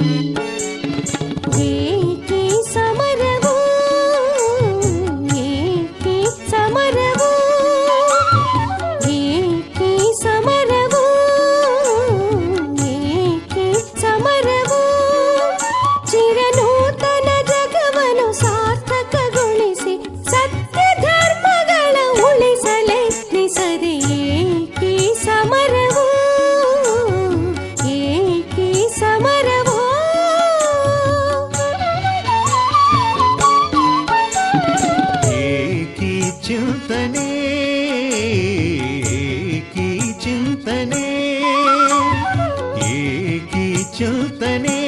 ಏಕೆ ಚಿಂತನೆ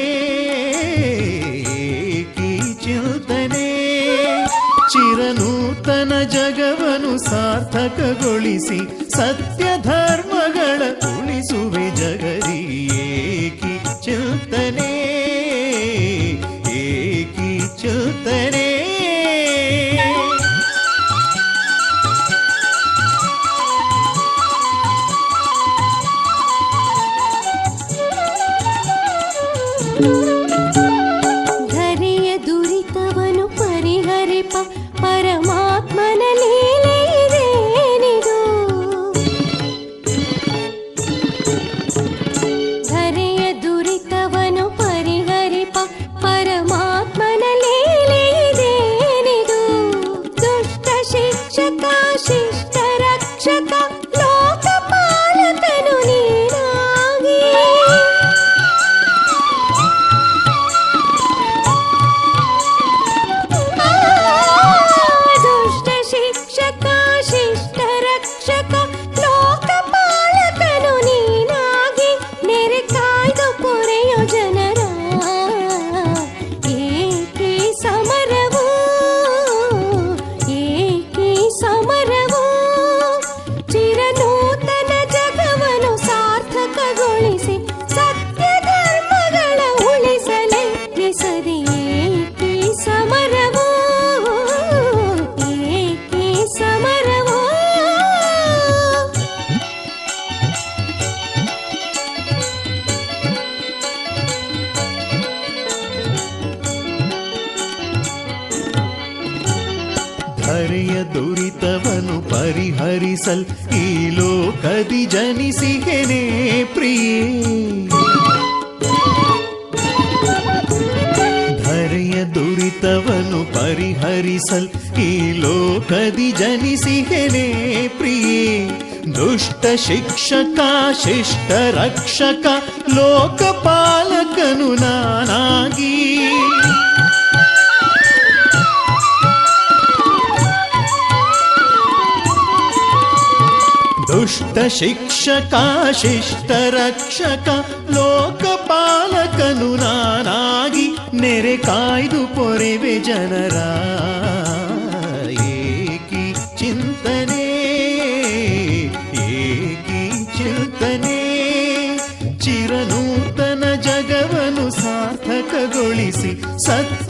ಚಿರನೂತನ ಜಗವನ್ನು ಸಾರ್ಥಕಗೊಳಿಸಿ ಸತ್ಯ ಧರ್ಮಗಳ ಉಳಿಸುವೆ ಜಗರಿ ಏಕಿ ಚಿಂತನೆ. ಧರೆಯ ದುರಿತವನು ಪರಿಹರಿಸಲ್ ಈ ಲೋಕದಿ ಜನಿಸಿಗೆನೆ ಪ್ರಿಯೇ ಧರೆಯ ದುರಿತವನು ಪರಿಹರಿಸಲ್ ಈ ಲೋಕದಿ ಜನಿಸಿಗೆನೆ ಪ್ರಿಯೇ ದುಷ್ಟ ಶಿಕ್ಷಕ ಶಿಷ್ಟ ರಕ್ಷಕ ಲೋಕಪಾಲಕನು ನಾನಾಗಿ ದುಷ್ಟ ಶಿಕ್ಷಕ, ಶಿಷ್ಟ ರಕ್ಷಕ, ಲೋಕಪಾಲಕನು ನಾನಾಗಿ ನೆರೆ ಕಾಯ್ದು ಪೊರೆವೆ ಜನರ. ಏಕಿ ಚಿಂತನೆ ಏಕಿ ಚಿಂತನೆ, ಚಿರನೂತನ ಜಗವನ್ನು ಸಾರ್ಥಕಗೊಳಿಸಿ ಸತ್ಯ